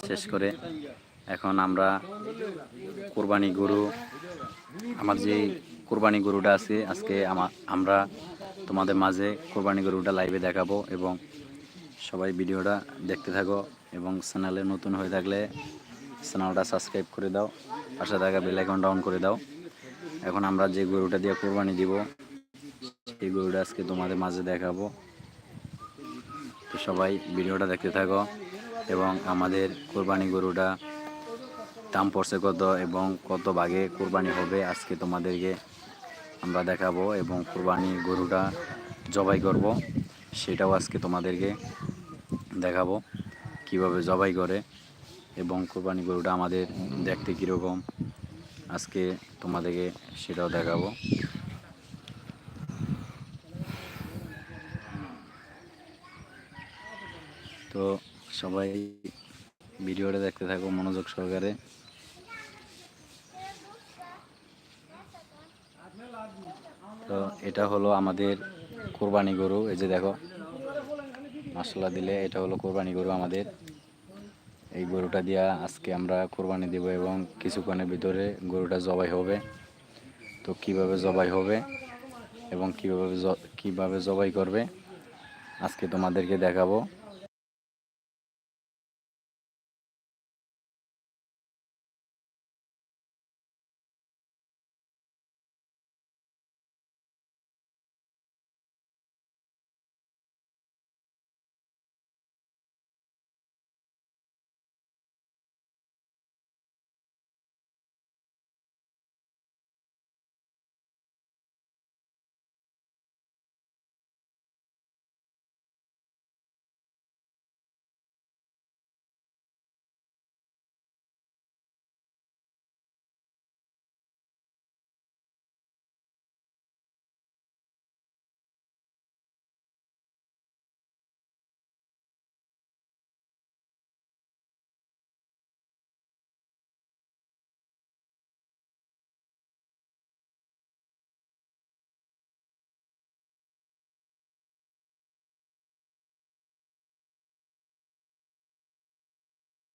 শেষ করে এখন আমরা কোরবানি গরু, আমার যে কোরবানি গরুটা আছে, আজকে আমা- আমরা তোমাদের মাঝে কোরবানি গরুটা লাইভে দেখাবো এবং সবাই ভিডিওটা দেখতে থাকো এবং চ্যানেলে নতুন হয়ে থাকলে চ্যানেলটা সাবস্ক্রাইব করে দাও, পাশে থাকা বেল আইকনটা অন করে দাও। এখন আমরা যে গরুটা দিয়ে কোরবানি দিব, সেই গরুটা আজকে তোমাদের মাঝে দেখাবো। তো সবাই ভিডিওটা দেখতে থাকো। এবং আমাদের কোরবানি গরুটা দাম পড়ছে কত এবং কত ভাগে কোরবানি হবে আজকে তোমাদেরকে আমরা দেখাবো এবং কোরবানি গরুটা জবাই করব, সেটাও আজকে তোমাদেরকে দেখাবো কীভাবে জবাই করে এবং কোরবানি গরুটা আমাদের দেখতে কীরকম। আজকে তোমাদেরকে সেটাও দেখাবো। তো সবাই ভিডিওটা দেখতে থাকো, মনোযোগ সহকারে। তো এটা হলো আমাদের কোরবানি গরু, এই যে দেখো, মশলা দিলে এটা হলো কোরবানি গরু আমাদের। এই গরুটা দিয়া আজকে আমরা কোরবানি দেব এবং কিছুক্ষণের ভিতরে গরুটা জবাই হবে। তো কীভাবে জবাই হবে এবং কীভাবে কীভাবে জবাই করবে, আজকে তোমাদেরকে দেখাবো।